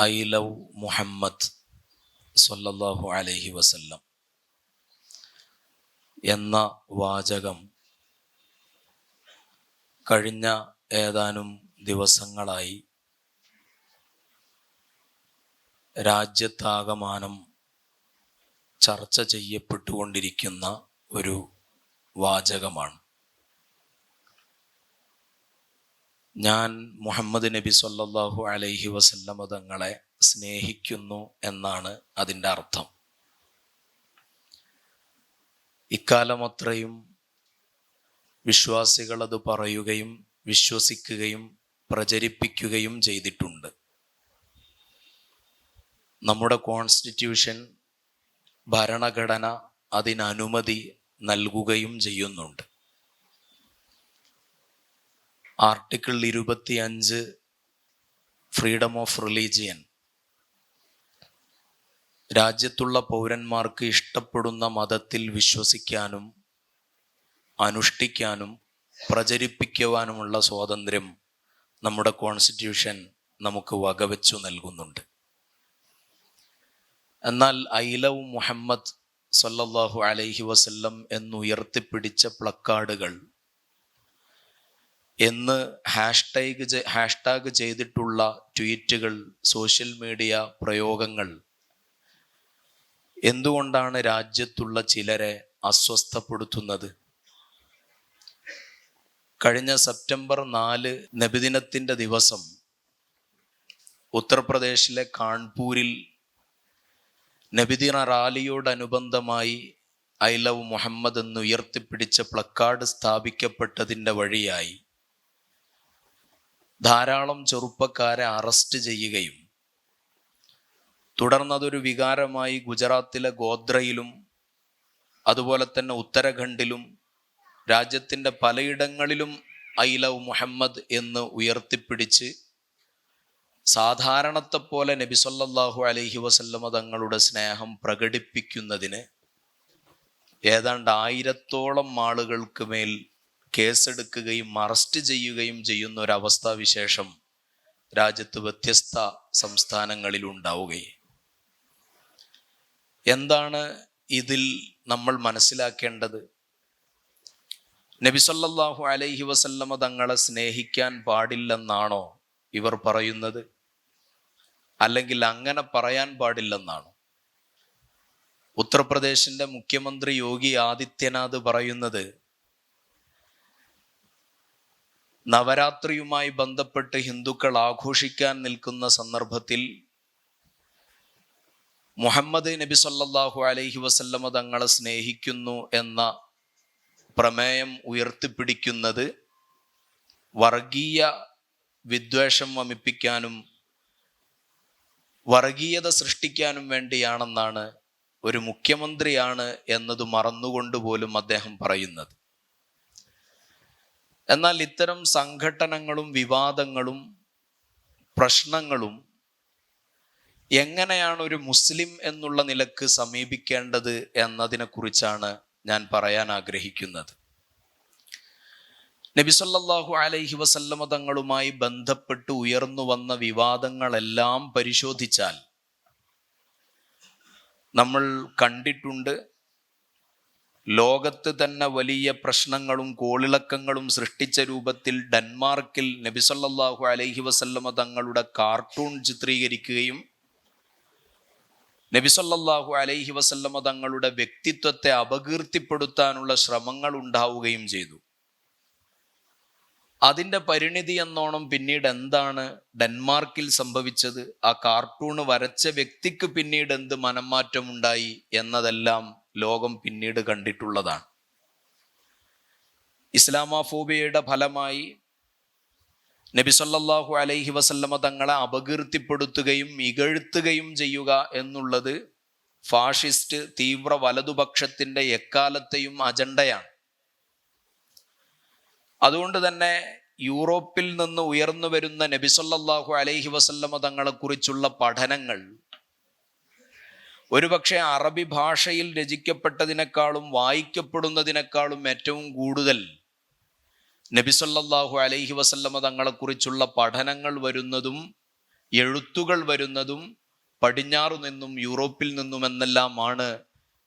I love Muhammad സല്ലല്ലാഹു അലൈഹി വസല്ലം എന്ന വാചകം കഴിഞ്ഞ ഏതാനും ദിവസങ്ങളായി രാജ്യത്താകമാനം ചർച്ച ചെയ്യപ്പെട്ടുകൊണ്ടിരിക്കുന്ന ഒരു വാചകമാണ്. ഞാൻ മുഹമ്മദ് നബി സല്ലല്ലാഹു അലൈഹി വസല്ലമ തങ്ങളെ സ്നേഹിക്കുന്നു എന്നാണ് അതിന്റെ അർത്ഥം. ഇക്കാലമത്രയും വിശ്വാസികൾ അത് പറയുകയും വിശ്വസിക്കുകയും പ്രചരിപ്പിക്കുകയും ചെയ്തിട്ടുണ്ട്. നമ്മുടെ കോൺസ്റ്റിറ്റ്യൂഷൻ ഭരണഘടന അതിനനുമതി നൽകുകയും ചെയ്യുന്നുണ്ട്. ആർട്ടിക്കിൾ ഇരുപത്തി അഞ്ച് ഫ്രീഡം ഓഫ് റിലീജിയൻ രാജ്യത്തുള്ള പൗരന്മാർക്ക് ഇഷ്ടപ്പെടുന്ന മതത്തിൽ വിശ്വസിക്കാനും അനുഷ്ഠിക്കാനും പ്രചരിപ്പിക്കുവാനുമുള്ള സ്വാതന്ത്ര്യം നമ്മുടെ കോൺസ്റ്റിറ്റ്യൂഷൻ നമുക്ക് വകവെച്ചു നൽകുന്നുണ്ട്. എന്നാൽ ഐലവ് മുഹമ്മദ് സല്ലല്ലാഹു അലൈഹി വസല്ലം എന്നുയർത്തിപ്പിടിച്ച പ്ലക്കാർഡുകൾ എന്ന് ഹാഷ്ടാഗ് ഹാഷ്ടാഗ് ചെയ്തിട്ടുള്ള ട്വീറ്റുകൾ സോഷ്യൽ മീഡിയ പ്രയോഗങ്ങൾ. എന്തുകൊണ്ടാണ് രാജ്യത്തുള്ള ചിലരെ അസ്വസ്ഥപ്പെടുത്തുന്നത്? കഴിഞ്ഞ സെപ്റ്റംബർ നാല് നബിദിനത്തിന്റെ ദിവസം ഉത്തർപ്രദേശിലെ കാൺപൂരിൽ നബിദിന റാലിയോടനുബന്ധമായി ഐ ലവ് മുഹമ്മദ് എന്ന് ഉയർത്തിപ്പിടിച്ച പ്ലക്കാർഡ് സ്ഥാപിക്കപ്പെട്ടതിന്റെ വഴിയായി ധാരാളം ചെറുപ്പക്കാരെ അറസ്റ്റ് ചെയ്യുകയും തുടർന്നതൊരു വികാരമായി ഗുജറാത്തിലെ ഗോദ്രയിലും അതുപോലെ തന്നെ ഉത്തരാഖണ്ഡിലും രാജ്യത്തിന്റെ പലയിടങ്ങളിലും ഐ ലവ് മുഹമ്മദ് എന്ന് ഉയർത്തിപ്പിടിച്ച് സാധാരണത്തെ പോലെ നബിസൊല്ലാഹു അലഹി വസല്ലമ തങ്ങളുടെ സ്നേഹം പ്രകടിപ്പിക്കുന്നതിന് ഏതാണ്ട് ആയിരത്തോളം ആളുകൾക്ക് മേൽ കേസെടുക്കുകയും അറസ്റ്റ് ചെയ്യുകയും ചെയ്യുന്ന ഒരു അവസ്ഥാവിശേഷം രാജ്യത്ത് വ്യത്യസ്ത സംസ്ഥാനങ്ങളിൽ ഉണ്ടാവുകയും. എന്താണ് ഇതിൽ നമ്മൾ മനസ്സിലാക്കേണ്ടത്? നബിസല്ലാഹു അലൈഹി വസല്ലമ തങ്ങളെ സ്നേഹിക്കാൻ പാടില്ലെന്നാണോ ഇവർ പറയുന്നത്? അല്ലെങ്കിൽ അങ്ങനെ പറയാൻ പാടില്ലെന്നാണോ? ഉത്തർപ്രദേശിന്റെ മുഖ്യമന്ത്രി യോഗി ആദിത്യനാഥ് പറയുന്നത് നവരാത്രിയുമായി ബന്ധപ്പെട്ട് ഹിന്ദുക്കൾ ആഘോഷിക്കാൻ നിൽക്കുന്ന സന്ദർഭത്തിൽ മുഹമ്മദ് നബി സല്ലാഹു അലൈഹി വസല്ലമ തങ്ങളെ സ്നേഹിക്കുന്നു എന്ന പ്രമേയം ഉയർത്തിപ്പിടിക്കുന്നത് വർഗീയ വിദ്വേഷം വമിപ്പിക്കാനും വർഗീയത സൃഷ്ടിക്കാനും വേണ്ടിയാണെന്നാണ് ഒരു മുഖ്യമന്ത്രിയാണ് എന്നത് മറന്നുകൊണ്ട് പോലും അദ്ദേഹം പറയുന്നത്. എന്നാൽ ഇത്തരം സംഘട്ടനങ്ങളും വിവാദങ്ങളും പ്രശ്നങ്ങളും എങ്ങനെയാണ് ഒരു മുസ്ലിം എന്നുള്ള നിലയ്ക്ക് സമീപിക്കേണ്ടത് എന്നതിനെക്കുറിച്ചാണ് ഞാൻ പറയാൻ ആഗ്രഹിക്കുന്നത്. നബിസല്ലാഹു അലൈഹി വസല്ലമ തങ്ങളുമായി ബന്ധപ്പെട്ട് ഉയർന്നു വന്ന വിവാദങ്ങളെല്ലാം പരിശോധിച്ചാൽ നമ്മൾ കണ്ടിട്ടുണ്ട് ലോകത്ത് തന്നെ വലിയ പ്രശ്നങ്ങളും കോളിളക്കങ്ങളും സൃഷ്ടിച്ച രൂപത്തിൽ ഡെൻമാർക്കിൽ നബിസല്ലാഹു അലൈഹി വസല്ലമ തങ്ങളുടെ കാർട്ടൂൺ ചിത്രീകരിക്കുകയും നബിസല്ലാഹു അലൈഹി വസല്ലമ തങ്ങളുടെ വ്യക്തിത്വത്തെ അപകീർത്തിപ്പെടുത്താനുള്ള ശ്രമങ്ങൾ ഉണ്ടാവുകയും ചെയ്തു. അതിന്റെ പരിണിതി എന്നോണം പിന്നീട് എന്താണ് ഡെൻമാർക്കിൽ സംഭവിച്ചത്? ആ കാർട്ടൂൺ വരച്ച വ്യക്തിക്ക് പിന്നീട് എന്ത് മനംമാറ്റമുണ്ടായി എന്നതെല്ലാം ലോകം പിന്നീട് കണ്ടിട്ടുള്ളതാണ്. ഇസ്ലാമോഫോബിയയുടെ ഫലമായി നബി സല്ലല്ലാഹു അലൈഹി വസല്ലമ തങ്ങളെ അപകീർത്തിപ്പെടുത്തുകയും ഇകഴ്ത്തുകയും ചെയ്യുക എന്നുള്ളത് ഫാഷിസ്റ്റ് തീവ്ര വലതുപക്ഷത്തിന്റെ എക്കാലത്തെയും അജണ്ടയാണ്. അതുകൊണ്ട് തന്നെ യൂറോപ്പിൽ നിന്ന് ഉയർന്നു വരുന്ന നബി സല്ലല്ലാഹു അലൈഹി വസല്ലമ തങ്ങളെക്കുറിച്ചുള്ള പഠനങ്ങൾ ഒരുപക്ഷെ അറബി ഭാഷയിൽ രചിക്കപ്പെട്ടതിനേക്കാളും വായിക്കപ്പെടുന്നതിനേക്കാളും ഏറ്റവും കൂടുതൽ നബിസല്ലാഹു അലൈഹി വസല്ലമ തങ്ങളെക്കുറിച്ചുള്ള പഠനങ്ങൾ വരുന്നതും എഴുത്തുകൾ വരുന്നതും പടിഞ്ഞാറു നിന്നും യൂറോപ്പിൽ നിന്നും എന്നെല്ലാമാണ്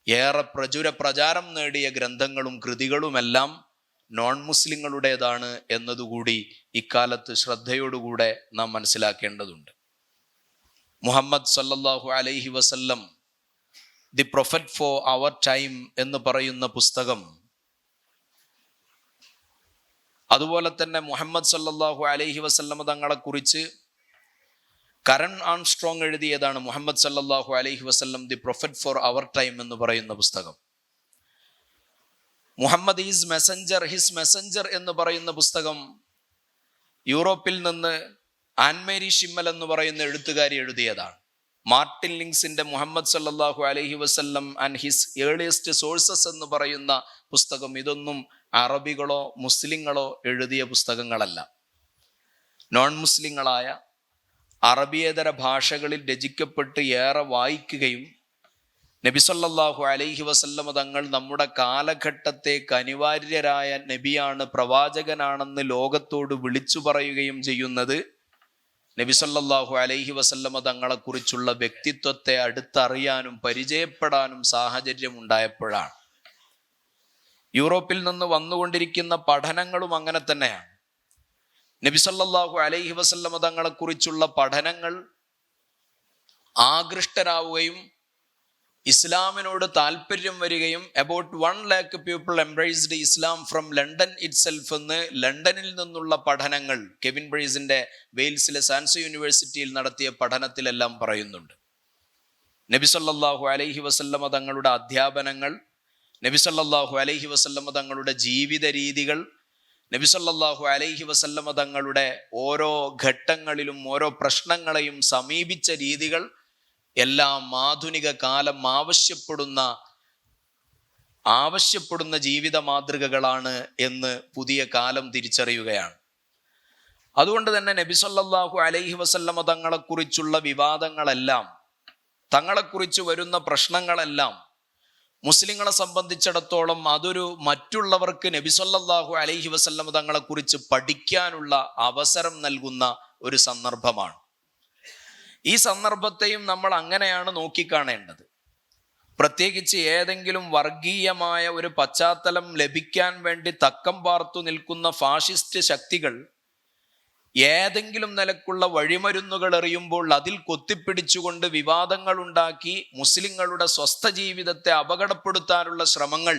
ഏറെ പ്രചുര പ്രചാരം നേടിയ ഗ്രന്ഥങ്ങളും കൃതികളുമെല്ലാം നോൺ മുസ്ലിങ്ങളുടേതാണ് എന്നതുകൂടി ഇക്കാലത്ത് ശ്രദ്ധയോടുകൂടെ നാം മനസ്സിലാക്കേണ്ടതുണ്ട്. മുഹമ്മദ് സല്ലല്ലാഹു അലൈഹി വസല്ലം the prophet for our time എന്ന് പറയുന്ന പുസ്തകം. അതുപോലെ തന്നെ മുഹമ്മദ് സല്ലാഹു അലൈഹി തങ്ങളെ കുറിച്ച് കരൺ ആൺസ്ട്രോങ് എഴുതിയതാണ് മുഹമ്മദ് സല്ലാഹു അലൈഹി വസല്ലം the prophet for our time എന്ന് പറയുന്ന പുസ്തകം. Muhammad is messenger his messenger എന്ന് പറയുന്ന പുസ്തകം യൂറോപ്പിൽ നിന്ന് ആൻമേരി ഷിമ്മൽ എന്ന് പറയുന്ന എഴുത്തുകാരി എഴുതിയതാണ്. മാർട്ടിൻ ലിങ്സിന്റെ മുഹമ്മദ് സല്ലാഹു അലഹി വസ്ല്ലം ആൻഡ് ഹിസ് ഏർലിയസ്റ്റ് സോഴ്സസ് എന്ന് പറയുന്ന പുസ്തകം ഇതൊന്നും അറബികളോ മുസ്ലിങ്ങളോ എഴുതിയ പുസ്തകങ്ങളല്ല. നോൺ മുസ്ലിങ്ങളായ അറബിയേതര ഭാഷകളിൽ രചിക്കപ്പെട്ട് ഏറെ വായിക്കുകയും നബിസല്ലാഹു അലൈഹി വസല്ലമ തങ്ങൾ നമ്മുടെ കാലഘട്ടത്തേക്ക് അനിവാര്യരായ നബിയാണ് പ്രവാചകനാണെന്ന് ലോകത്തോട് വിളിച്ചു പറയുകയും ചെയ്യുന്നത്. നബിസല്ലാഹു അലൈഹി വസല്ലമ തങ്ങളെക്കുറിച്ചുള്ള വ്യക്തിത്വത്തെ അടുത്തറിയാനും പരിചയപ്പെടാനും സാഹചര്യം ഉണ്ടായപ്പോഴാണ് യൂറോപ്പിൽ നിന്ന് വന്നുകൊണ്ടിരിക്കുന്ന പഠനങ്ങളും അങ്ങനെ തന്നെയാണ്. നബിസല്ലാഹു അലൈഹി വസല്ലമ തങ്ങളെക്കുറിച്ചുള്ള പഠനങ്ങൾ ആകൃഷ്ടരാവുകയും ഇസ്ലാമിനോട് താല്പര്യം വരികയും about one lakh people embraced Islam from London itself എന്ന് ലണ്ടനിൽ നിന്നുള്ള പഠനങ്ങൾ കെവിൻ ബ്രൈസിന്റെ വെയിൽസിലെ സാൻസ് യൂണിവേഴ്സിറ്റിയിൽ നടത്തിയ പഠനത്തിലെല്ലാം പറയുന്നുണ്ട്. നബിസല്ലാഹു അലൈഹി വസല്ലമ തങ്ങളുടെ അധ്യാപനങ്ങൾ നബിസല്ലാഹു അലൈഹി വസല്ലമ തങ്ങളുടെ ജീവിത രീതികൾ നബിസല്ലാഹു അലൈഹി വസല്ലമ തങ്ങളുടെ ഓരോ ഘട്ടങ്ങളിലും ഓരോ പ്രശ്നങ്ങളെയും സമീപിച്ച രീതികൾ എല്ലാം ആധുനിക കാലം ആവശ്യപ്പെടുന്ന ആവശ്യപ്പെടുന്ന ജീവിത മാതൃകകളാണ് എന്ന് പുതിയ കാലം തിരിച്ചറിയുകയാണ്. അതുകൊണ്ട് തന്നെ നബിസൊല്ലാഹു അലൈഹി വസല്ലമ തങ്ങളെക്കുറിച്ചുള്ള വിവാദങ്ങളെല്ലാം തങ്ങളെക്കുറിച്ച് വരുന്ന പ്രശ്നങ്ങളെല്ലാം മുസ്ലിങ്ങളെ സംബന്ധിച്ചിടത്തോളം അതൊരു മറ്റുള്ളവർക്ക് നബിസൊല്ലാഹു അലൈഹി വസല്ലമ തങ്ങളെക്കുറിച്ച് പഠിക്കാനുള്ള അവസരം നൽകുന്ന ഒരു സന്ദർഭമാണ്. ഈ സന്ദർഭത്തെയും നമ്മൾ അങ്ങനെയാണ് നോക്കിക്കാണേണ്ടത്. പ്രത്യേകിച്ച് ഏതെങ്കിലും വർഗീയമായ ഒരു പശ്ചാത്തലം ലഭിക്കാൻ വേണ്ടി തക്കം പാർത്തു നിൽക്കുന്ന ഫാഷിസ്റ്റ് ശക്തികൾ ഏതെങ്കിലും നിലക്കുള്ള വഴിമരുന്നുകൾ എറിയുമ്പോൾ അതിൽ കൊത്തിപ്പിടിച്ചുകൊണ്ട് വിവാദങ്ങൾ ഉണ്ടാക്കി മുസ്ലിങ്ങളുടെ സ്വസ്ഥ ജീവിതത്തെ അപകടപ്പെടുത്താനുള്ള ശ്രമങ്ങൾ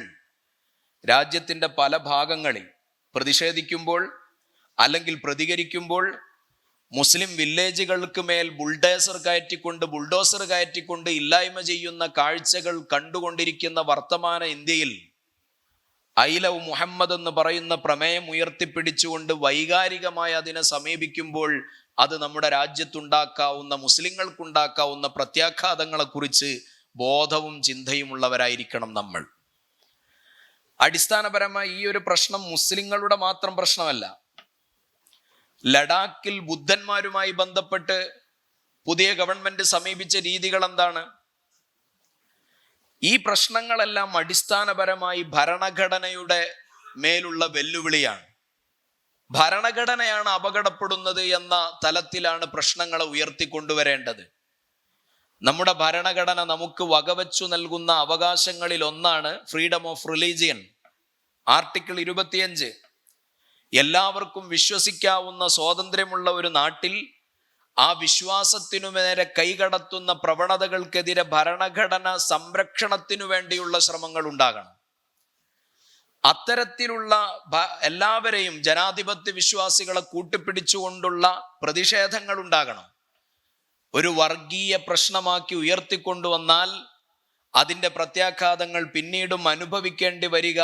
രാജ്യത്തിന്റെ പല ഭാഗങ്ങളിൽ പ്രതിഷേധിക്കുമ്പോൾ അല്ലെങ്കിൽ പ്രതികരിക്കുമ്പോൾ മുസ്ലിം വില്ലേജുകൾക്ക് മേൽ ബുൾഡേസർ കയറ്റിക്കൊണ്ട് ബുൾഡോസർ കയറ്റിക്കൊണ്ട് ഇല്ലായ്മ ചെയ്യുന്ന കാഴ്ചകൾ കണ്ടുകൊണ്ടിരിക്കുന്ന വർത്തമാന ഇന്ത്യയിൽ ഐലവ് മുഹമ്മദ് എന്ന് പറയുന്ന പ്രമേയം ഉയർത്തിപ്പിടിച്ചുകൊണ്ട് വൈകാരികമായി അതിനെ സമീപിക്കുമ്പോൾ അത് നമ്മുടെ രാജ്യത്തുണ്ടാക്കാവുന്ന മുസ്ലിങ്ങൾക്കുണ്ടാക്കാവുന്ന പ്രത്യാഘാതങ്ങളെക്കുറിച്ച് ബോധവും ചിന്തയും ഉള്ളവരായിരിക്കണം നമ്മൾ. അടിസ്ഥാനപരമായി ഈ ഒരു പ്രശ്നം മുസ്ലിങ്ങളുടെ മാത്രം പ്രശ്നമല്ല. ലഡാക്കിൽ ബുദ്ധന്മാരുമായി ബന്ധപ്പെട്ട് പുതിയ ഗവൺമെന്റ് സമീപിച്ച രീതികൾ എന്താണ്? ഈ പ്രശ്നങ്ങളെല്ലാം അടിസ്ഥാനപരമായി ഭരണഘടനയുടെ മേലുള്ള വെല്ലുവിളിയാണ്. ഭരണഘടനയാണ് അപകടപ്പെടുന്നത് എന്ന തലത്തിലാണ് പ്രശ്നങ്ങളെ ഉയർത്തിക്കൊണ്ടുവരേണ്ടത്. നമ്മുടെ ഭരണഘടന നമുക്ക് വകവച്ചു നൽകുന്ന അവകാശങ്ങളിൽ ഒന്നാണ് ഫ്രീഡം ഓഫ് റിലീജിയൻ. ആർട്ടിക്കിൾ ഇരുപത്തിയഞ്ച് എല്ലാവർക്കും വിശ്വസിക്കാവുന്ന സ്വാതന്ത്ര്യമുള്ള ഒരു നാട്ടിൽ ആ വിശ്വാസത്തിനു നേരെ കൈകടത്തുന്ന പ്രവണതകൾക്കെതിരെ ഭരണഘടന സംരക്ഷണത്തിനു വേണ്ടിയുള്ള ശ്രമങ്ങൾ ഉണ്ടാകണം. അത്തരത്തിലുള്ള എല്ലാവരെയും ജനാധിപത്യ വിശ്വാസികളെ കൂട്ടിപ്പിടിച്ചുകൊണ്ടുള്ള പ്രതിഷേധങ്ങൾ ഉണ്ടാകണം. ഒരു വർഗീയ പ്രശ്നമാക്കി ഉയർത്തിക്കൊണ്ടുവന്നാൽ അതിന്റെ പ്രത്യാഘാതങ്ങൾ പിന്നീടും അനുഭവിക്കേണ്ടി വരിക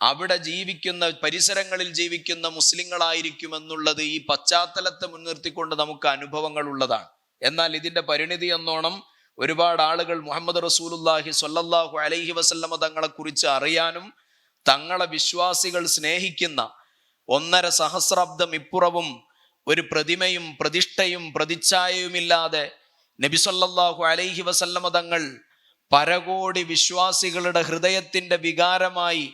അവിടെ ജീവിക്കുന്ന പരിസരങ്ങളിൽ ജീവിക്കുന്ന മുസ്ലിങ്ങളായിരിക്കുമെന്നുള്ളത് ഈ പശ്ചാത്തലത്തെ മുൻനിർത്തിക്കൊണ്ട് നമുക്ക് അനുഭവങ്ങൾ ഉള്ളതാണ്. എന്നാൽ ഇതിന്റെ പരിണിതി എന്നോണം ഒരുപാട് ആളുകൾ മുഹമ്മദ് റസൂലുല്ലാഹി സ്വല്ലല്ലാഹു അലൈഹി വസല്ലമ തങ്ങളെ കുറിച്ച് അറിയാനും തങ്ങളെ വിശ്വാസികൾ സ്നേഹിക്കുന്ന ഒന്നര സഹസ്രാബ്ദം ഇപ്പുറവും ഒരു പ്രതിമയും പ്രതിഷ്ഠയും പ്രതിച്ഛായയുമില്ലാതെ നബിസൊല്ലാഹു അലൈഹി വസല്ലമ തങ്ങൾ പരകോടി വിശ്വാസികളുടെ ഹൃദയത്തിന്റെ വികാരമായി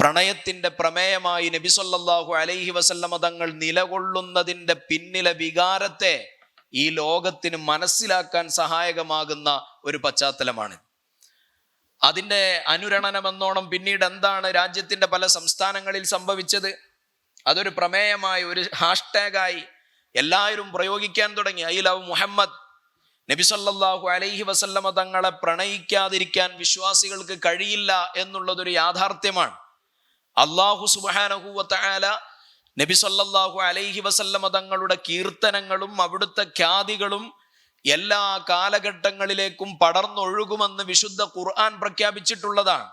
പ്രണയത്തിന്റെ പ്രമേയമായി നബിസൊല്ലാഹു അലൈഹി വസല്ലമ തങ്ങൾ നിലകൊള്ളുന്നതിന്റെ പിന്നിലെ വികാരത്തെ ഈ ലോകത്തിന് മനസ്സിലാക്കാൻ സഹായകമാകുന്ന ഒരു പശ്ചാത്തലമാണ്. അതിന്റെ അനുരണനമെന്നോണം പിന്നീട് എന്താണ് രാജ്യത്തിന്റെ പല സംസ്ഥാനങ്ങളിൽ സംഭവിച്ചത്? അതൊരു പ്രമേയമായി ഒരു ഹാഷ്ടാഗായി എല്ലാവരും പ്രയോഗിക്കാൻ തുടങ്ങി. I love Muhammad. നബിസല്ലാഹു അലൈഹി വസല്ലമ തങ്ങളെ പ്രണയിക്കാതിരിക്കാൻ വിശ്വാസികൾക്ക് കഴിയില്ല എന്നുള്ളതൊരു യാഥാർത്ഥ്യമാണ്. അള്ളാഹു സുബാനഹുവല നബി സല്ലാഹു അലൈഹി വസല്ലമ തങ്ങളുടെ കീർത്തനങ്ങളും അവിടുത്തെ ഖ്യാതികളും എല്ലാ കാലഘട്ടങ്ങളിലേക്കും പടർന്നൊഴുകുമെന്ന് വിശുദ്ധ ഖുർആൻ പ്രഖ്യാപിച്ചിട്ടുള്ളതാണ്.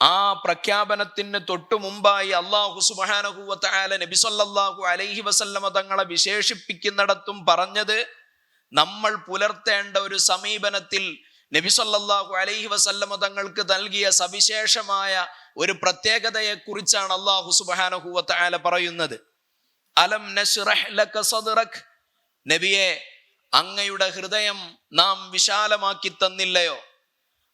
ആ പ്രഖ്യാപനത്തിന് തൊട്ടു മുമ്പായി അള്ളാഹു സുബാനഹുവല നബി സല്ലാഹു അലൈഹി വസല്ലമ തങ്ങളെ വിശേഷിപ്പിക്കുന്നിടത്തും പറഞ്ഞത് നമ്മൾ പുലർത്തേണ്ട ഒരു സമീപനത്തിൽ നബി സല്ലല്ലാഹു അലൈഹി വസല്ലമ തങ്ങൾക്ക് നൽകിയ സവിശേഷമായ ഒരു പ്രത്യേകതയെ കുറിച്ചാണ് അള്ളാഹു ആല പറയുന്നത്. അലം സദ്റക്? നബിയെ അങ്ങയുടെ ഹൃദയം നാം വിശാലമാക്കി തന്നില്ലയോ?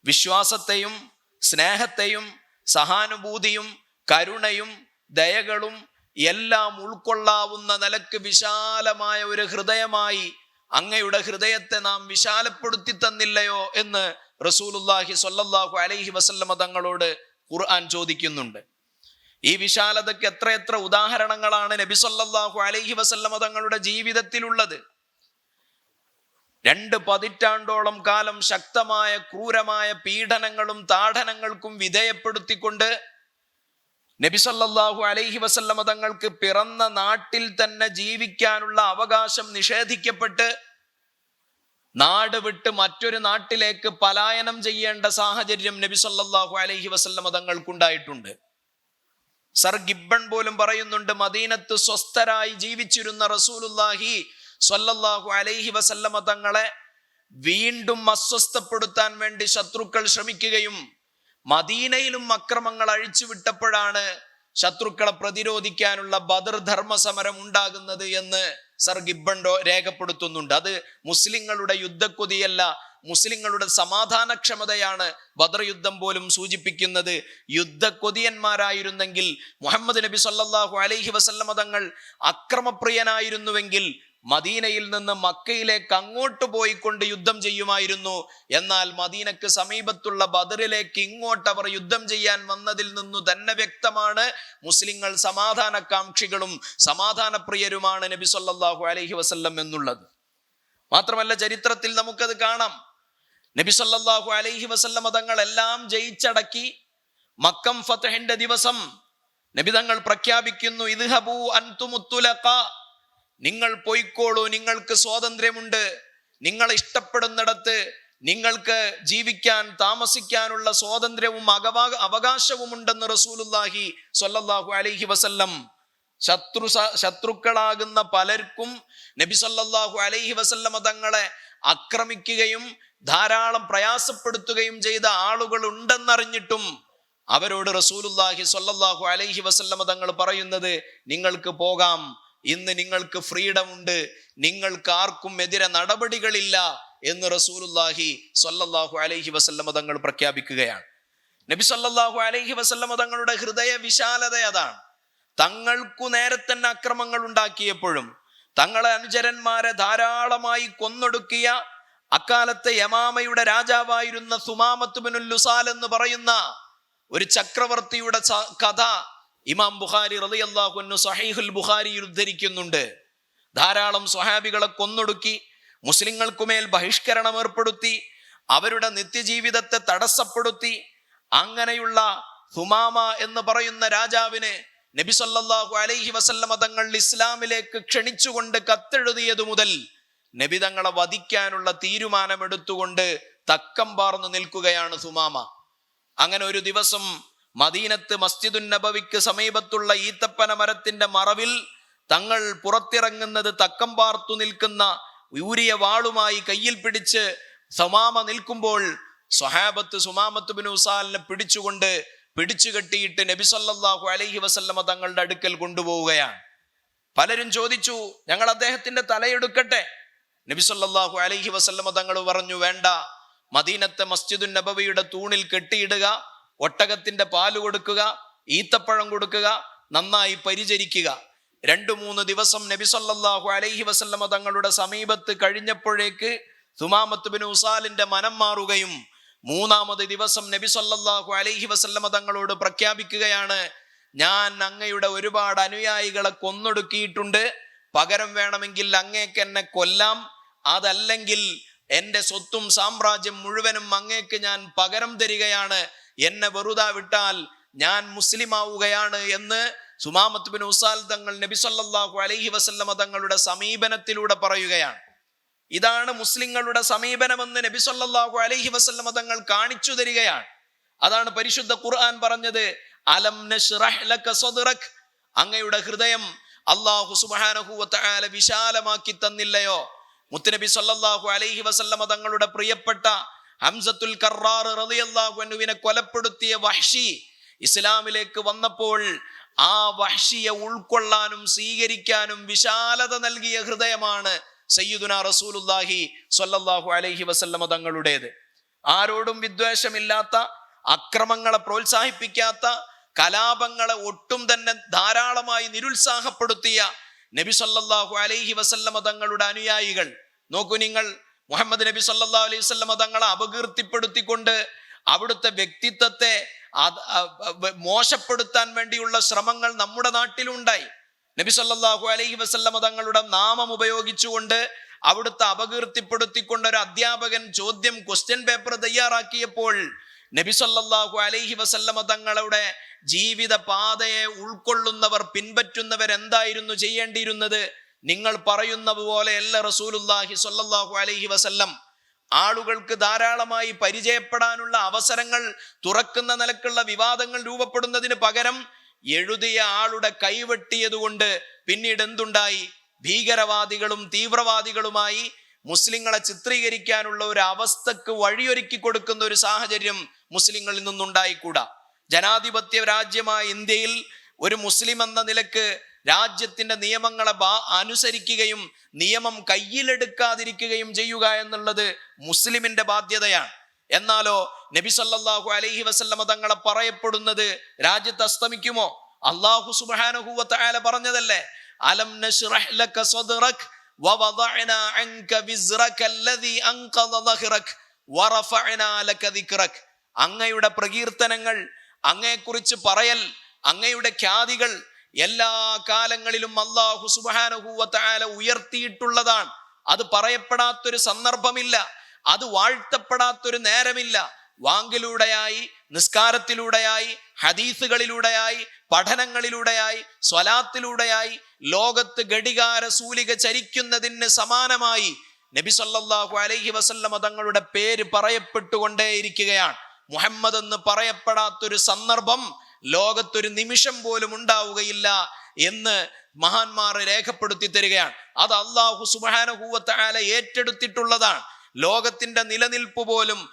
വിശ്വാസത്തെയും സ്നേഹത്തെയും സഹാനുഭൂതിയും കരുണയും ദയകളും എല്ലാം ഉൾക്കൊള്ളാവുന്ന നിലയ്ക്ക് വിശാലമായ ഒരു ഹൃദയമായി അങ്ങയുടെ ഹൃദയത്തെ നാം വിശാലപ്പെടുത്തി തന്നില്ലയോ എന്ന് റസൂലുല്ലാഹി സൊല്ലാഹു അലൈഹി വസല്ലമ തങ്ങളോട് ഖുർആൻ ചോദിക്കുന്നുണ്ട്. ഈ വിശാലതയ്ക്ക് എത്രയെത്ര ഉദാഹരണങ്ങളാണ് നബി സല്ലല്ലാഹു അലൈഹി വസല്ലമ തങ്ങളുടെ ജീവിതത്തിലുള്ളത്. രണ്ട് പതിറ്റാണ്ടോളം കാലം ശക്തമായ ക്രൂരമായ പീഡനങ്ങളും താഠനങ്ങൾക്കും വിധേയപ്പെടുത്തിക്കൊണ്ട് നബി സല്ലല്ലാഹു അലൈഹി വസല്ലമ തങ്ങൾക്ക് പിറന്ന നാട്ടിൽ തന്നെ ജീവിക്കാനുള്ള അവകാശം നിഷേധിക്കപ്പെട്ട് നാട് വിട്ട് മറ്റൊരു നാട്ടിലേക്ക് പലായനം ചെയ്യേണ്ട സാഹചര്യം നബി സല്ലല്ലാഹു അലൈഹി വസല്ലമ തങ്ങൾക്കുണ്ടായിട്ടുണ്ട്. സർ ഗിബ്ബൺ പോലും പറയുന്നുണ്ട് മദീനത്ത് സ്വസ്ഥരായി ജീവിച്ചിരുന്ന റസൂലുല്ലാഹി സ്വല്ലല്ലാഹു അലൈഹി വസല്ലമ തങ്ങളെ വീണ്ടും അസ്വസ്ഥപ്പെടുത്താൻ വേണ്ടി ശത്രുക്കൾ ശ്രമിക്കുകയും മദീനയിലും അക്രമങ്ങൾ അഴിച്ചുവിട്ടപ്പോഴാണ് ശത്രുക്കളെ പ്രതിരോധിക്കാനുള്ള ബദർ ധർമ്മ സമരം ഉണ്ടാകുന്നത് എന്ന് സർ ഗിബ്ബണ്ടോ രേഖപ്പെടുത്തുന്നുണ്ട്. അത് മുസ്ലിങ്ങളുടെ യുദ്ധക്കൊതിയല്ല മുസ്ലിങ്ങളുടെ സമാധാനക്ഷമതയാണ് ബദർ യുദ്ധം പോലും സൂചിപ്പിക്കുന്നത്. യുദ്ധക്കൊതിയന്മാരായിരുന്നെങ്കിൽ മുഹമ്മദ് നബി സല്ലാഹു അലൈഹി വസല്ലമ തങ്ങൾ അക്രമപ്രിയനായിരുന്നുവെങ്കിൽ മദീനയിൽ നിന്ന് മക്കയിലേക്ക് അങ്ങോട്ട് പോയിക്കൊണ്ട് യുദ്ധം ചെയ്യുമായിരുന്നു. എന്നാൽ മദീനക്ക് സമീപത്തുള്ള ബദറിലേക്ക് ഇങ്ങോട്ട് അവർ യുദ്ധം ചെയ്യാൻ വന്നതിൽ നിന്നു തന്നെ വ്യക്തമാണ്. മുസ്ലിങ്ങൾ സമാധാനകാംക്ഷികളും സമാധാനപ്രിയരുമാണ് നബി സല്ലല്ലാഹു അലൈഹി വസല്ലം എന്നുള്ളത്. മാത്രമല്ല ചരിത്രത്തിൽ നമുക്കത് കാണാം. നബി സല്ലല്ലാഹു അലൈഹി വസല്ലമ തങ്ങൾ എല്ലാം ജയിച്ചടക്കി മക്കം ഫതഹിന്റെ ദിവസം നബി തങ്ങൾ പ്രഖ്യാപിക്കുന്നു ഇദ്ഹബു അൻതുമുത്തുലഖ. നിങ്ങൾ പോയിക്കോളൂ നിങ്ങൾക്ക് സ്വാതന്ത്ര്യമുണ്ട്. നിങ്ങൾ ഇഷ്ടപ്പെടുന്നിടത്ത് നിങ്ങൾക്ക് ജീവിക്കാൻ താമസിക്കാനുള്ള സ്വാതന്ത്ര്യവും അകവാ അവകാശവും ഉണ്ടെന്ന് റസൂലുല്ലാഹി സൊല്ലാഹു അലൈഹി വസല്ലം ശത്രു ശത്രുക്കളാകുന്ന പലർക്കും നബി സല്ലാഹു അലൈഹി വസല്ലമ തങ്ങളെ ആക്രമിക്കുകയും ധാരാളം പ്രയാസപ്പെടുത്തുകയും ചെയ്ത ആളുകൾ ഉണ്ടെന്നറിഞ്ഞിട്ടും അവരോട് റസൂലുല്ലാഹി സ്വല്ലല്ലാഹു അലൈഹി വസല്ലമ തങ്ങൾ പറയുന്നത് നിങ്ങൾക്ക് പോകാം. ഇന്ന് നിങ്ങൾക്ക് ഫ്രീഡം ഉണ്ട്. നിങ്ങൾക്ക് ആർക്കും എതിരെ നടപടികളില്ല എന്ന് റസൂലുല്ലാഹി സ്വല്ലല്ലാഹു അലൈഹി വസല്ലമ തങ്ങൾ പ്രഖ്യാപിക്കുകയാണ്. നബി സല്ലല്ലാഹു അലൈഹി വസല്ലമ തങ്ങളുടെ ഹൃദയ വിശാലത അതാണ്. തങ്ങൾക്കു നേരെ തന്നെ അക്രമങ്ങൾ ഉണ്ടാക്കിയപ്പോഴും തങ്ങളെ അനുചരന്മാരെ ധാരാളമായി കൊന്നൊടുക്കിയ അക്കാലത്തെ യമാമയുടെ രാജാവായിരുന്ന സുമാമത്ത് ബിനുൽ ലുസാൽ എന്ന് പറയുന്ന ഒരു ചക്രവർത്തിയുടെ കഥ ഇമാം ബുഖാരി റളിയല്ലാഹു സഹീഹുൽ ബുഖാരിയിൽ ഉദ്ധരിക്കുന്നുണ്ട്. ധാരാളം സ്വഹാബികളെ കൊന്നൊടുക്കി മുസ്ലിങ്ങൾക്കുമേൽ ബഹിഷ്കരണം ഏർപ്പെടുത്തി അവരുടെ നിത്യജീവിതത്തെ തടസ്സപ്പെടുത്തി അങ്ങനെയുള്ള ഹുമാമ എന്ന് പറയുന്ന രാജാവിന് നബി സല്ലല്ലാഹു അലൈഹി വസല്ലമ തങ്ങൾ ഇസ്ലാമിലേക്ക് ക്ഷണിച്ചുകൊണ്ട് കത്തെഴുതിയതു മുതൽ നബി തങ്ങളെ വധിക്കാനുള്ള തീരുമാനമെടുത്തുകൊണ്ട് തക്കം പാർന്നു നിൽക്കുകയാണ് സുമാമ അങ്ങനെ ഒരു ദിവസം മദീനത്ത് മസ്ജിദുൻ നബവിക്ക് സമീപത്തുള്ള ഈത്തപ്പന മരത്തിന്റെ മറവിൽ തങ്ങൾ പുറത്തിറങ്ങുന്നത് തക്കം പാർത്തു നിൽക്കുന്ന ഊരിയ വാളുമായി കയ്യിൽ പിടിച്ച് സമാമ നിൽക്കുമ്പോൾ സ്വഹാബത്ത് സുമാമത്ത് ബിൻ ഉസാലിനെ പിടിച്ചുകൊണ്ട് പിടിച്ചു കെട്ടിയിട്ട് നബി സല്ലല്ലാഹു അലൈഹി വസല്ലമ തങ്ങളുടെ അടുക്കൽ കൊണ്ടുപോവുകയാണ്. പലരും ചോദിച്ചു ഞങ്ങൾ അദ്ദേഹത്തിന്റെ തലയെടുക്കട്ടെ? നബി സല്ലല്ലാഹു അലൈഹി വസല്ലമ തങ്ങൾ പറഞ്ഞു വേണ്ട. മദീനത്തെ മസ്ജിദുൻ നബവിയുടെ തൂണിൽ കെട്ടിയിടുക ഒട്ടകത്തിന്റെ പാൽ കൊടുക്കുക ഈത്തപ്പഴം കൊടുക്കുക നന്നായി പരിചരിക്കുക. രണ്ടു മൂന്ന് ദിവസം നബി സല്ലല്ലാഹു അലൈഹി വസല്ലമ തങ്ങളുടെ സമീപത്ത് കഴിഞ്ഞപ്പോഴേക്ക് സുമാമത്ത് ബിൻ ഉസാലിന്റെ മനം മാറുകയും മൂന്നാമത് ദിവസം നബി സല്ലല്ലാഹു അലൈഹി വസല്ലമ തങ്ങളോട് പ്രഖ്യാപിക്കുകയാണ് ഞാൻ അങ്ങയുടെ ഒരുപാട് അനുയായികളെ കൊന്നൊടുക്കിയിട്ടുണ്ട്. പകരം വേണമെങ്കിൽ അങ്ങേക്ക് എന്നെ കൊല്ലാം. അതല്ലെങ്കിൽ എന്റെ സ്വത്തും സാമ്രാജ്യം മുഴുവനും അങ്ങേക്ക് ഞാൻ പകരം തരികയാണ്. എന്നെ വെറുതെ വിട്ടാൽ ഞാൻ മുസ്ലിം ആവുകയാണ് എന്ന് സുമാമത്ത് ബിൻ ഉസാൽ തങ്ങൾ നബി സല്ലല്ലാഹു അലൈഹി വസല്ലമ തങ്ങളുടെ സമീപനത്തിലൂടെ പറയുകയാണ്. ഇതാണ് മുസ്ലിങ്ങളുടെ സമീപനമെന്ന് നബി സല്ലല്ലാഹു അലൈഹി വസല്ലമ തങ്ങൾ കാണിച്ചു തരികയാണ്. അതാണ് പരിശുദ്ധ ഖുർആൻ പറഞ്ഞത് അലം അങ്ങയുടെ ഹൃദയം അള്ളാഹു സുബാനഹുല വിശാലമാക്കി തന്നില്ലയോ? മുത്തുനബി സല്ലാഹു അലൈഹി വസല്ലമ തങ്ങളുടെ പ്രിയപ്പെട്ട ഹംസത്തുൽ കറാർ റളിയല്ലാഹു അൻഹുവിനെ കൊലപ്പെടുത്തിയ വഹ്ഷി ഇസ്ലാമിലേക്ക് വന്നപ്പോൾ ആ വഹ്ഷിയെ ഉൾക്കൊള്ളാനും സ്വീകരിക്കാനും വിശാലത നൽകിയ ഹൃദയമാണ് സയ്യിദുന റസൂലുല്ലാഹി സൊല്ലാഹു അലൈഹി വസല്ലമ തങ്ങളുടേത്. ആരോടും വിദ്വേഷമില്ലാത്ത അക്രമങ്ങളെ പ്രോത്സാഹിപ്പിക്കാത്ത കലാപങ്ങളെ ഒട്ടും തന്നെ ധാരാളമായി നിരുത്സാഹപ്പെടുത്തിയ നബി സല്ലല്ലാഹു അലൈഹി വസല്ലമ തങ്ങളുടെ അനുയായികൾ. നോക്കൂ നിങ്ങൾ മുഹമ്മദ് നബി സല്ലാ അലൈഹി വസല്ലമ തങ്ങളെ അപകീർത്തിപ്പെടുത്തിക്കൊണ്ട് അവിടുത്തെ വ്യക്തിത്വത്തെ മോശപ്പെടുത്താൻ വേണ്ടിയുള്ള ശ്രമങ്ങൾ നമ്മുടെ നാട്ടിലുണ്ടായി. നബി സല്ലാഹു അലൈഹി വസല്ലമ തങ്ങളുടെ നാമം ഉപയോഗിച്ചുകൊണ്ട് അവിടുത്തെ അപകീർത്തിപ്പെടുത്തിക്കൊണ്ട് ഒരു അധ്യാപകൻ ചോദ്യം ക്വസ്റ്റ്യൻ പേപ്പർ തയ്യാറാക്കിയപ്പോൾ നബി സല്ലാഹു അലൈഹി വസല്ലമ തങ്ങളുടെ ജീവിത പാതയെ ഉൾക്കൊള്ളുന്നവർ പിൻപറ്റുന്നവർ എന്തായിരുന്നു ചെയ്യേണ്ടിയിരുന്നത്? നിങ്ങൾ പറയുന്ന പോലെയല്ല റസൂലുല്ലാഹി സ്വല്ലല്ലാഹു അലൈഹി വസല്ലം. ആളുകൾക്ക് ധാരാളമായി പരിചയപ്പെടാനുള്ള അവസരങ്ങൾ തുറക്കുന്ന നിലക്കുള്ള വിവാദങ്ങൾ രൂപപ്പെടുന്നതിന് പകരം എഴുതിയ ആളുടെ കൈവെട്ടിയതുകൊണ്ട് പിന്നീട് എന്തുണ്ടായി? ഭീകരവാദികളും തീവ്രവാദികളുമായി മുസ്ലിങ്ങളെ ചിത്രീകരിക്കാനുള്ള ഒരു അവസ്ഥക്ക് വഴിയൊരുക്കി കൊടുക്കുന്ന ഒരു സാഹചര്യം മുസ്ലിങ്ങളിൽ നിന്നുണ്ടായിക്കൂടാ. ജനാധിപത്യ രാജ്യമായ ഇന്ത്യയിൽ ഒരു മുസ്ലിം എന്ന നിലയ്ക്ക് രാജ്യത്തിന്റെ നിയമങ്ങളെ അനുസരിക്കുകയും നിയമം കയ്യിലെടുക്കാതിരിക്കുകയും ചെയ്യുക എന്നുള്ളത് മുസ്ലിമിന്റെ ബാധ്യതയാണ്. എന്നാലോ നബി സല്ലാഹു അലൈഹി വസല്ലമ തങ്ങളെ പറയപ്പെടുന്നത് രാജ്യത്ത് അസ്തമിക്കുമോ? അള്ളാഹു സുബ്ഹാനഹു വ പറഞ്ഞതല്ലേ അലം അങ്ങയുടെ പ്രകീർത്തനങ്ങൾ അങ്ങയെക്കുറിച്ച് പറയൽ അങ്ങയുടെ ഖ്യാതികൾ എല്ലാ കാലങ്ങളിലും അള്ളാഹു തആല ഉയർത്തിയിട്ടുള്ളതാണ്. അത് പറയപ്പെടാത്തൊരു സന്ദർഭമില്ല. അത് വാഴ്ത്തപ്പെടാത്തൊരു നേരമില്ല. വാങ്കിലൂടെയായി നിസ്കാരത്തിലൂടെയായി ഹദീസുകളിലൂടെയായി പഠനങ്ങളിലൂടെയായി സ്വലാത്തിലൂടെയായി ലോകത്ത് ഘടികാര സൂലിക ചരിക്കുന്നതിന് സമാനമായി നബി സല്ലാഹു അലൈഹി വസല്ലമ തങ്ങളുടെ പേര് പറയപ്പെട്ടുകൊണ്ടേയിരിക്കുകയാണ്. മുഹമ്മദ് എന്ന് പറയപ്പെടാത്തൊരു സന്ദർഭം ലോകത്തൊരു നിമിഷം പോലും ഉണ്ടാവുകയില്ല എന്ന് മഹാന്മാർ രേഖപ്പെടുത്തി തരികയാണ്. അത് അള്ളാഹു സുബാനഹൂവത്തായ ഏറ്റെടുത്തിട്ടുള്ളതാണ്. ലോകത്തിന്റെ നിലനിൽപ്പ് പോലും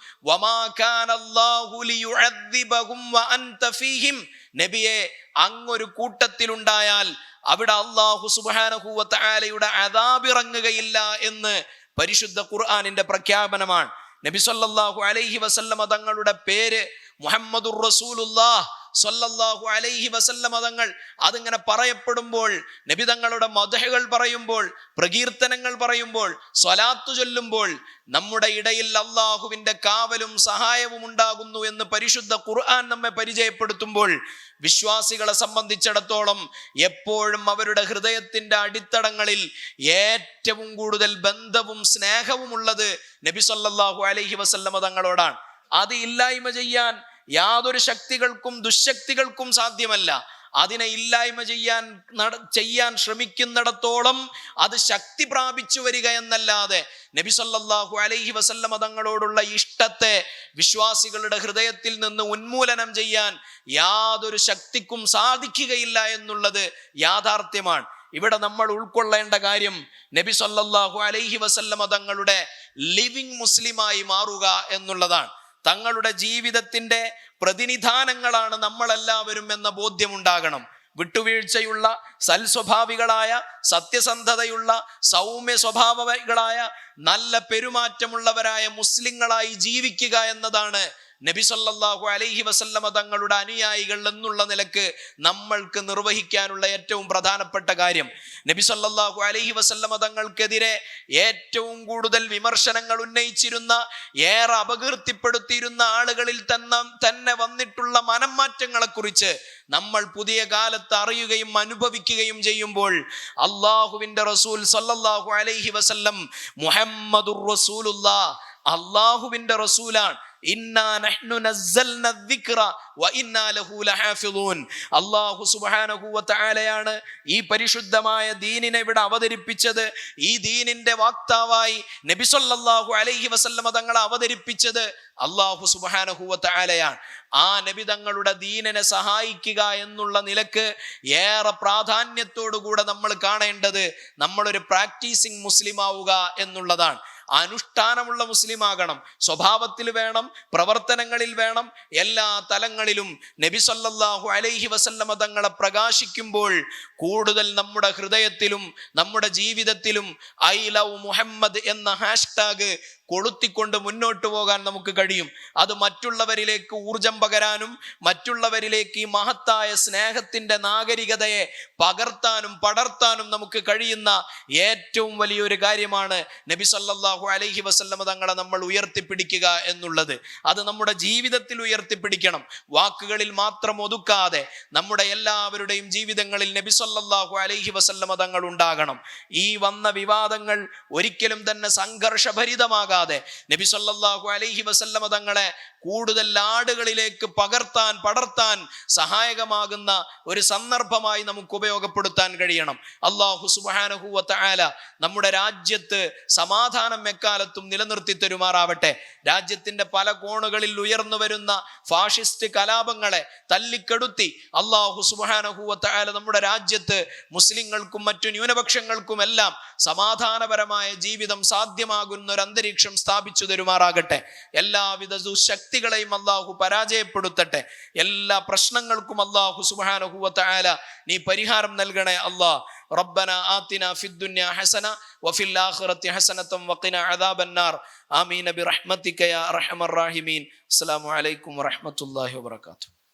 നബിയെ അങ്ങൊരു കൂട്ടത്തിലുണ്ടായാൽ അവിടെ അള്ളാഹു സുബാനഹൂവത്തായയുടെ അതാബിറങ്ങുകയില്ല എന്ന് പരിശുദ്ധ ഖുർആാനിന്റെ പ്രഖ്യാപനമാണ്. നബി സല്ലല്ലാഹു അലൈഹി വസല്ലമ തങ്ങളുടെ പേര് മുഹമ്മദുർ റസൂലുല്ലാഹ് സല്ലല്ലാഹു അലൈഹി വസല്ല മതങ്ങൾ അതിങ്ങനെ പറയപ്പെടുമ്പോൾ നബിതങ്ങളുടെ തങ്ങളുടെ മദഹകൾ പറയുമ്പോൾ പ്രകീർത്തനങ്ങൾ പറയുമ്പോൾ സ്വലാത്തു ചൊല്ലുമ്പോൾ നമ്മുടെ ഇടയിൽ അള്ളാഹുവിന്റെ കാവലും സഹായവും ഉണ്ടാകുന്നു എന്ന് പരിശുദ്ധ ഖുർആൻ നമ്മെ പരിചയപ്പെടുത്തുമ്പോൾ വിശ്വാസികളെ സംബന്ധിച്ചിടത്തോളം എപ്പോഴും അവരുടെ ഹൃദയത്തിന്റെ അടിത്തടങ്ങളിൽ ഏറ്റവും കൂടുതൽ ബന്ധവും സ്നേഹവും ഉള്ളത് നബി സല്ലല്ലാഹു അലൈഹി വസല്ലമ തങ്ങളോടാണ് അത് ഇല്ലായ്മ ചെയ്യാൻ യാതൊരു ശക്തികൾക്കും ദുശക്തികൾക്കും സാധ്യമല്ല. അതിനെ ഇല്ലായ്മ ചെയ്യാൻ ചെയ്യാൻ ശ്രമിക്കുന്നിടത്തോളം അത് ശക്തി പ്രാപിച്ചു വരിക എന്നല്ലാതെ നബി സല്ലല്ലാഹു അലൈഹി വസല്ലമ തങ്ങളോടുള്ള ഇഷ്ടത്തെ വിശ്വാസികളുടെ ഹൃദയത്തിൽ നിന്ന് ഉന്മൂലനം ചെയ്യാൻ യാതൊരു ശക്തിക്കും സാധിക്കുകയില്ല എന്നുള്ളത് യാഥാർത്ഥ്യമാണ്. ഇവിടെ നമ്മൾ ഉൾക്കൊള്ളേണ്ട കാര്യം നബി സല്ലല്ലാഹു അലൈഹി വസല്ലമ തങ്ങളുടെ ലിവിങ് മുസ്ലിമായി മാറുക എന്നുള്ളതാണ്. തങ്ങളുടെ ജീവിതത്തിന്റെ പ്രതിനിധാനങ്ങളാണ് നമ്മളെല്ലാവരും എന്ന ബോധ്യമുണ്ടാകണം. വിട്ടുവീഴ്ചയുള്ള സൽസ്വഭാവികളായ സത്യസന്ധതയുള്ള സൗമ്യ സ്വഭാവികളായ നല്ല പെരുമാറ്റമുള്ളവരായ മുസ്ലിങ്ങളായി ജീവിക്കുക എന്നതാണ് നബി സല്ലല്ലാഹു അലൈഹി വസല്ലമ തങ്ങളുടെ അനുയായികൾ എന്നുള്ള നിലയ്ക്ക് നമ്മൾക്ക് നിർവഹിക്കാനുള്ള ഏറ്റവും പ്രധാനപ്പെട്ട കാര്യം. നബി സല്ലല്ലാഹു അലൈഹി വസല്ലമ തങ്ങൾക്കെതിരെ ഏറ്റവും കൂടുതൽ വിമർശനങ്ങൾ ഉന്നയിച്ചിരുന്ന ഏറെ അപകീർത്തിപ്പെടുത്തിയിരുന്ന ആളുകളിൽ തന്നെ തന്നെ വന്നിട്ടുള്ള മനംമാറ്റങ്ങളെ കുറിച്ച് നമ്മൾ പുതിയ കാലത്ത് അറിയുകയും അനുഭവിക്കുകയും ചെയ്യുമ്പോൾ അള്ളാഹുവിന്റെ റസൂൽ സല്ലല്ലാഹു അലൈഹി വസല്ലം മുഹമ്മദുർ റസൂലുള്ള അള്ളാഹുവിന്റെ റസൂലാണ് അള്ളാഹു സുബാനഹുവത്തായാലയാണ് ഈ പരിശുദ്ധമായ ദീനിനെ ഇവിടെ അവതരിപ്പിച്ചത്. ഈ ദീനിന്റെ വാക്താവായി നബിസൊല്ലാഹു അലൈഹി വസല്ലമ തങ്ങളെ അവതരിപ്പിച്ചത് അള്ളാഹു സുബാനഹുവത്തായാലയാണ് ആ നബി തങ്ങളുടെ ദീനനെ സഹായിക്കുക എന്നുള്ള നിലയ്ക്ക് ഏറെ പ്രാധാന്യത്തോടുകൂടെ നമ്മൾ കാണേണ്ടത് നമ്മളൊരു പ്രാക്ടീസിങ് മുസ്ലിം ആവുക എന്നുള്ളതാണ്. അനുഷ്ഠാനമുള്ള മുസ്ലിം ആകണം സ്വഭാവത്തിൽ വേണം പ്രവർത്തനങ്ങളിൽ വേണം എല്ലാ തലങ്ങളിലും നബി സല്ലല്ലാഹു അലൈഹി വസല്ലമ തങ്ങളെ പ്രകാശിക്കുമ്പോൾ കൂടുതൽ നമ്മുടെ ഹൃദയത്തിലും നമ്മുടെ ജീവിതത്തിലും ഐ ലവ് മുഹമ്മദ് എന്ന ഹാഷ്ടാഗ് കൊളുത്തിക്കൊണ്ട് മുന്നോട്ട് പോകാൻ നമുക്ക് കഴിയും. അത് മറ്റുള്ളവരിലേക്ക് ഊർജം പകരാനും മറ്റുള്ളവരിലേക്ക് ഈ മഹത്തായ സ്നേഹത്തിന്റെ നാഗരികതയെ പകർത്താനും പടർത്താനും നമുക്ക് കഴിയുന്ന ഏറ്റവും വലിയൊരു കാര്യമാണ് നബി സല്ലാഹു അലൈഹി വസല്ലമ തങ്ങളെ നമ്മൾ ഉയർത്തിപ്പിടിക്കുക എന്നുള്ളത്. അത് നമ്മുടെ ജീവിതത്തിൽ ഉയർത്തിപ്പിടിക്കണം. വാക്കുകളിൽ മാത്രം ഒതുക്കാതെ നമ്മുടെ എല്ലാവരുടെയും ജീവിതങ്ങളിൽ നബി സല്ലല്ലാഹു അലൈഹി വസല്ലമ തങ്ങൾ ഉണ്ടാകണം ഈ വന്ന വിവാദങ്ങൾ ഒരിക്കലും തന്നെ സംഘർഷഭരിതമാകാതെ നബി സല്ലല്ലാഹു അലൈഹി വസല്ലമ തങ്ങളെ കൂടുതൽ ആടുകളിലേക്ക് പകർത്താൻ പടർത്താൻ സഹായകമാകുന്ന ഒരു സന്ദർഭമായി നമുക്ക് ഉപയോഗപ്പെടുത്താൻ കഴിയണം. അള്ളാഹു സുബ്ഹാനഹു വതആല നമ്മുടെ രാജ്യത്ത് സമാധാനം എക്കാലത്തും നിലനിർത്തി തരുമാറാവട്ടെ. രാജ്യത്തിന്റെ പല കോണുകളിൽ ഉയർന്നു വരുന്ന ഫാഷിസ്റ്റ് കലാപങ്ങളെ തല്ലിക്കെടുത്തി അള്ളാഹു സുബ്ഹാനഹു വതആല നമ്മുടെ രാജ്യത്ത് മുസ്ലിങ്ങൾക്കും മറ്റു ന്യൂനപക്ഷങ്ങൾക്കും എല്ലാം സമാധാനപരമായ ജീവിതം സാധ്യമാകുന്ന ഒരു അന്തരീക്ഷം സ്ഥാപിച്ചു തരുമാറാകട്ടെ എല്ലാവിധ ദുശക്തികളെയും അള്ളാഹു പരാജയപ്പെടുത്തട്ടെ എല്ലാ പ്രശ്നങ്ങൾക്കും അള്ളാഹു സുബ്ഹാനഹു വതആല നീ പരിഹാരം നൽകണേ അള്ളാഹ് ربنا آتنا في الدنيا حسنة وفي الآخرة حسنة وقنا عذاب النار آمين برحمتك يا أرحم الراحمين السلام عليكم ورحمة الله وبركاته